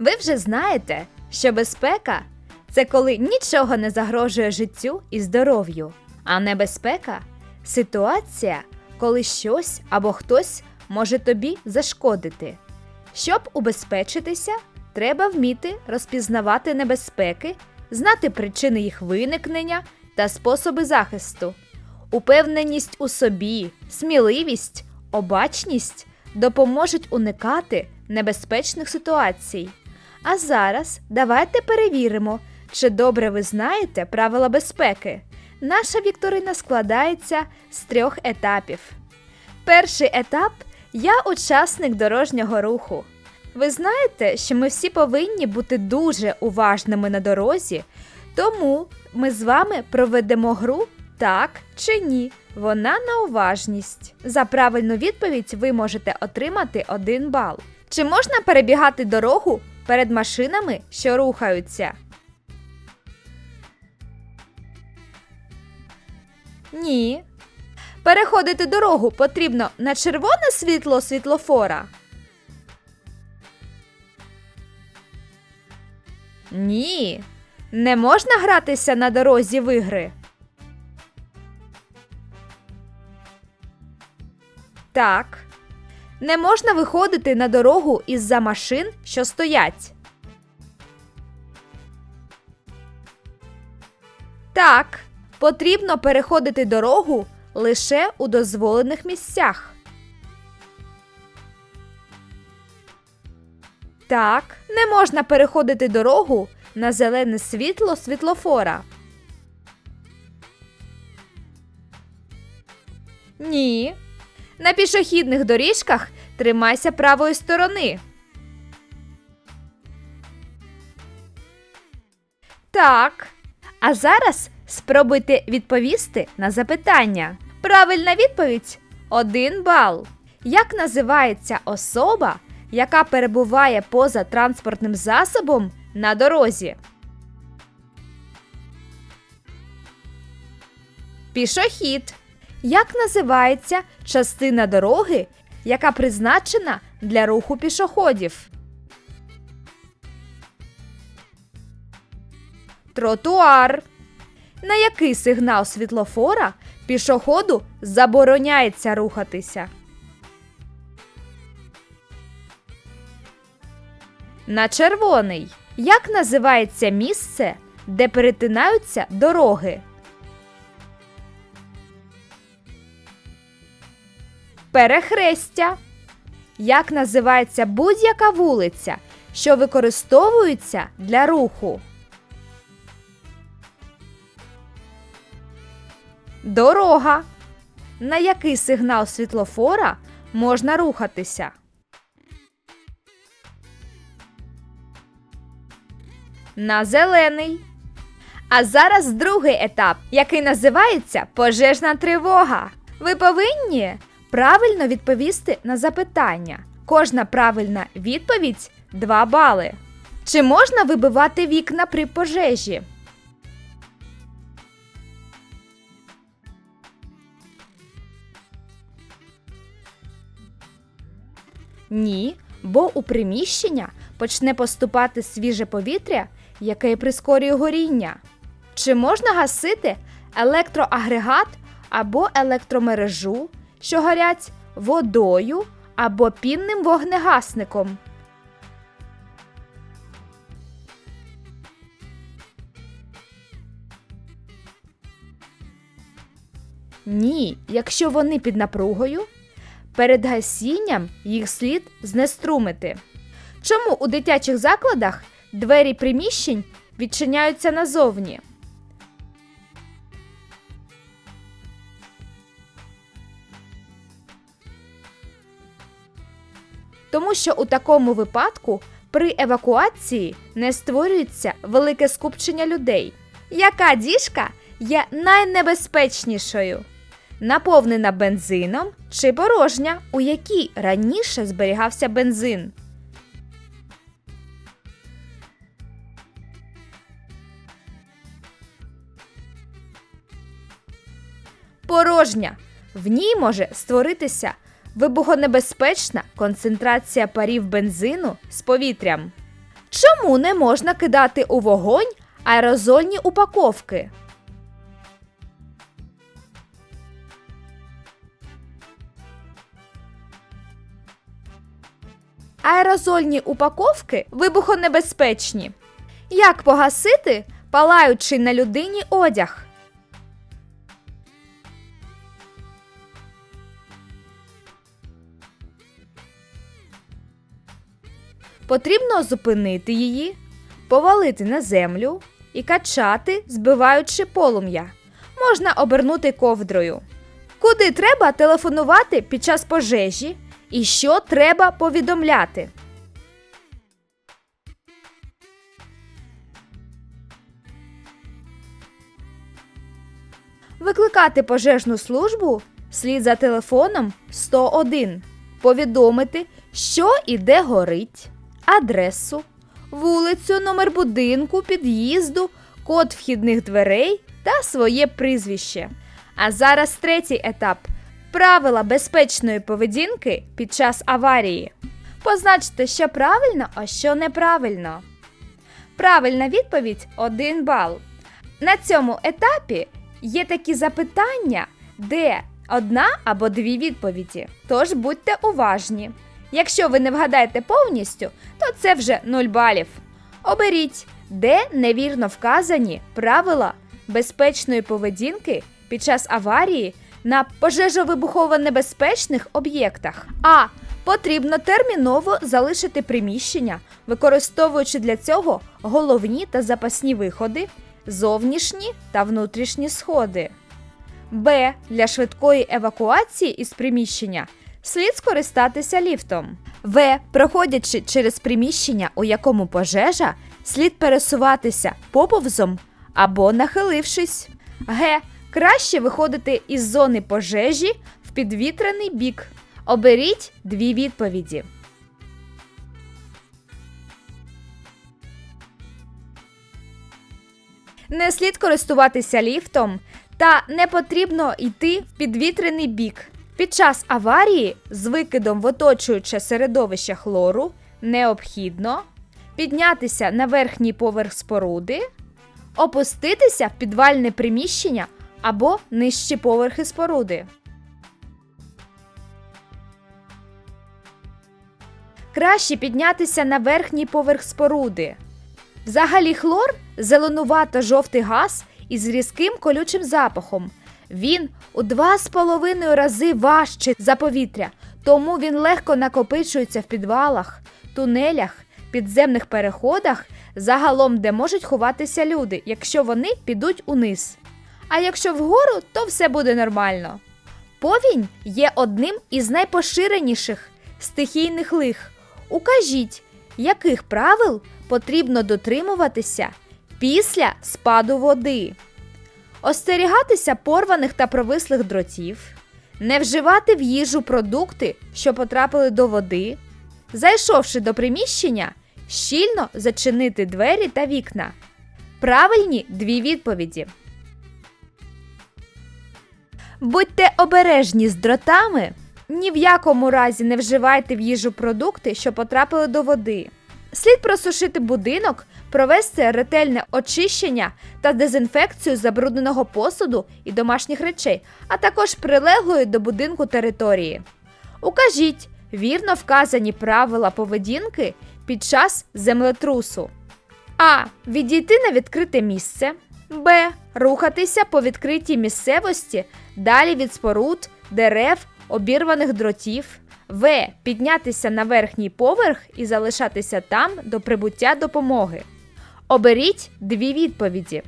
Ви вже знаєте, що безпека це коли нічого не загрожує життю і здоров'ю, а небезпека ситуація, коли щось або хтось може тобі зашкодити. Щоб убезпечитися, треба вміти розпізнавати небезпеки, знати причини їх виникнення та способи захисту. Упевненість у собі, сміливість, обачність допоможуть уникати небезпечних ситуацій. А зараз давайте перевіримо, чи добре ви знаєте правила безпеки. Наша вікторина складається з трьох етапів. Перший етап я учасник дорожнього руху. Ви знаєте, що ми всі повинні бути дуже уважними на дорозі, тому ми з вами проведемо гру так чи ні. Вона на уважність. За правильну відповідь ви можете отримати один бал. Чи можна перебігати дорогу перед машинами, що рухаються? Ні. Переходити дорогу потрібно на червоне світло світлофора. Ні. Не можна гратися на дорозі в ігри. Так. Не можна виходити на дорогу із-за машин, що стоять. Так. Потрібно переходити дорогу лише у дозволених місцях. Так, не можна переходити дорогу на зелене світло світлофора. Ні. На пішохідних доріжках тримайся правої сторони. Так. А зараз спробуйте відповісти на запитання. Правильна відповідь 1 бал. Як називається особа, яка перебуває поза транспортним засобом на дорозі? Пішохід. Як називається частина дороги, яка призначена для руху пішоходів? Тротуар. На який сигнал світлофора пішоходу забороняється рухатися? На червоний. Як називається місце, де перетинаються дороги? Перехрестя. Як називається будь-яка вулиця, що використовується для руху? Дорога. На який сигнал світлофора можна рухатися? На зелений. А зараз другий етап, який називається пожежна тривога. Ви повинні правильно відповісти на запитання. Кожна правильна відповідь 2 бали. Чи можна вибивати вікна при пожежі? Ні, бо у приміщення почне поступати свіже повітря, яке прискорює горіння. Чи можна гасити електроагрегат або електромережу, що горять водою або пінним вогнегасником? Ні, якщо вони під напругою, перед гасінням їх слід знеструмити. Чому у дитячих закладах двері приміщень відчиняються назовні? Тому що у такому випадку при евакуації не створюється велике скупчення людей. Яка діжка є найнебезпечнішою? Наповнена бензином чи порожня, у якій раніше зберігався бензин? Порожня. В ній може створитися вибухонебезпечна концентрація парів бензину з повітрям. Чому не можна кидати у вогонь аерозольні упаковки? Аерозольні упаковки вибухонебезпечні. Як погасити палаючий на людині одяг? Потрібно зупинити її, повалити на землю і качати, збиваючи полум'я. Можна обернути ковдрою. Куди треба телефонувати під час пожежі і що треба повідомляти? Викликати пожежну службу слід за телефоном 101, повідомити, що і де горить, адресу, вулицю, номер будинку, під'їзду, код вхідних дверей та своє прізвище. А зараз третій етап правила безпечної поведінки під час аварії. Позначте, що правильно, а що неправильно. Правильна відповідь 1 бал. На цьому етапі є такі запитання, де одна або дві відповіді. Тож будьте уважні. Якщо ви не вгадаєте повністю, то це вже 0 балів. Оберіть, де невірно вказані правила безпечної поведінки під час аварії на пожежовибухово-небезпечних об'єктах. А. Потрібно терміново залишити приміщення, використовуючи для цього головні та запасні виходи, зовнішні та внутрішні сходи. Б. Для швидкої евакуації із приміщення слід скористатися ліфтом. В. Проходячи через приміщення, у якому пожежа, слід пересуватися поповзом або нахилившись. Г. Краще виходити із зони пожежі в підвітрений бік. Оберіть дві відповіді. Не слід користуватися ліфтом та не потрібно йти в підвітрений бік. Під час аварії з викидом в оточуюче середовище хлору необхідно піднятися на верхній поверх споруди, опуститися в підвальне приміщення або нижчі поверхи споруди. Краще піднятися на верхній поверх споруди. Взагалі хлор зеленувато жовтий газ із різким колючим запахом. Він у два з половиною рази важчий за повітря, тому він легко накопичується в підвалах, тунелях, підземних переходах, загалом, де можуть ховатися люди, якщо вони підуть униз. А якщо вгору, то все буде нормально. Повінь є одним із найпоширеніших стихійних лих. Укажіть, яких правил потрібно дотримуватися після спаду води. Остерігатися порваних та провислих дротів, не вживати в їжу продукти, що потрапили до води, зайшовши до приміщення, щільно зачинити двері та вікна. Правильні дві відповіді. Будьте обережні з дротами. Ні в якому разі не вживайте в їжу продукти, що потрапили до води. Слід просушити будинок, провести ретельне очищення та дезінфекцію забрудненого посуду і домашніх речей, а також прилеглої до будинку території. Укажіть вірно вказані правила поведінки під час землетрусу. А. Відійти на відкрите місце. Б. Рухатися по відкритій місцевості далі від споруд, дерев, обірваних дротів. В. Піднятися на верхній поверх і залишатися там до прибуття допомоги. Оберіть дві відповіді.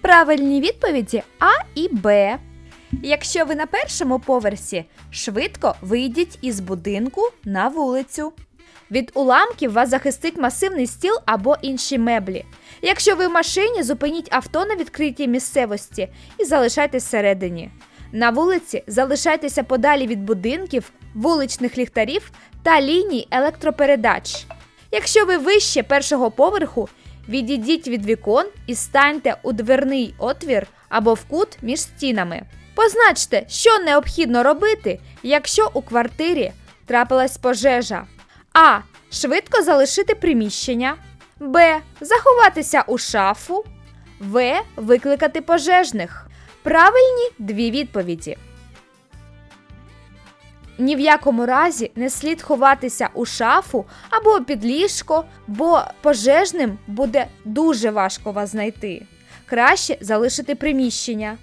Правильні відповіді А і Б. Якщо ви на першому поверсі, швидко вийдіть із будинку на вулицю. Від уламків вас захистить масивний стіл або інші меблі. Якщо ви в машині, зупиніть авто на відкритій місцевості і залишайтесь всередині. На вулиці залишайтеся подалі від будинків, вуличних ліхтарів та ліній електропередач. Якщо ви вище першого поверху, відійдіть від вікон і станьте у дверний отвір або в кут між стінами. Позначте, що необхідно робити, якщо у квартирі трапилась пожежа. А. Швидко залишити приміщення. Б. Заховатися у шафу. В. Викликати пожежних. Правильні дві відповіді. Ні в якому разі не слід ховатися у шафу або під ліжко, бо пожежним буде дуже важко вас знайти. Краще залишити приміщення.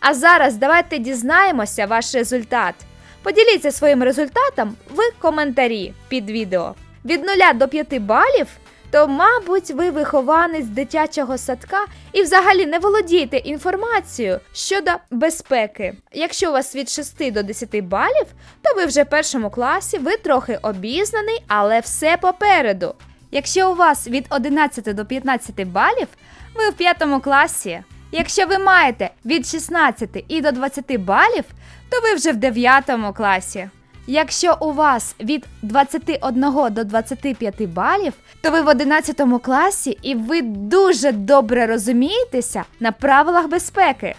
А зараз давайте дізнаємося ваш результат. Поділіться своїм результатом в коментарі під відео. Від 0 до 5 балів, то, мабуть, ви вихованець дитячого садка і взагалі не володієте інформацією щодо безпеки. Якщо у вас від 6 до 10 балів, то ви вже в першому класі, ви трохи обізнаний, але все попереду. Якщо у вас від 11 до 15 балів, ви в п'ятому класі. Якщо ви маєте від 16 і до 20 балів, то ви вже в 9 класі. Якщо у вас від 21 до 25 балів, то ви в 11 класі і ви дуже добре розумієтеся на правилах безпеки.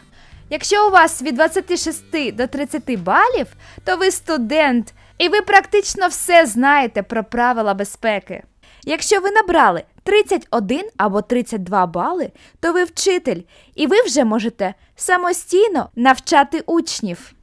Якщо у вас від 26 до 30 балів, то ви студент і ви практично все знаєте про правила безпеки. Якщо ви набрали 31 або 32 бали, то ви вчитель, і ви вже можете самостійно навчати учнів.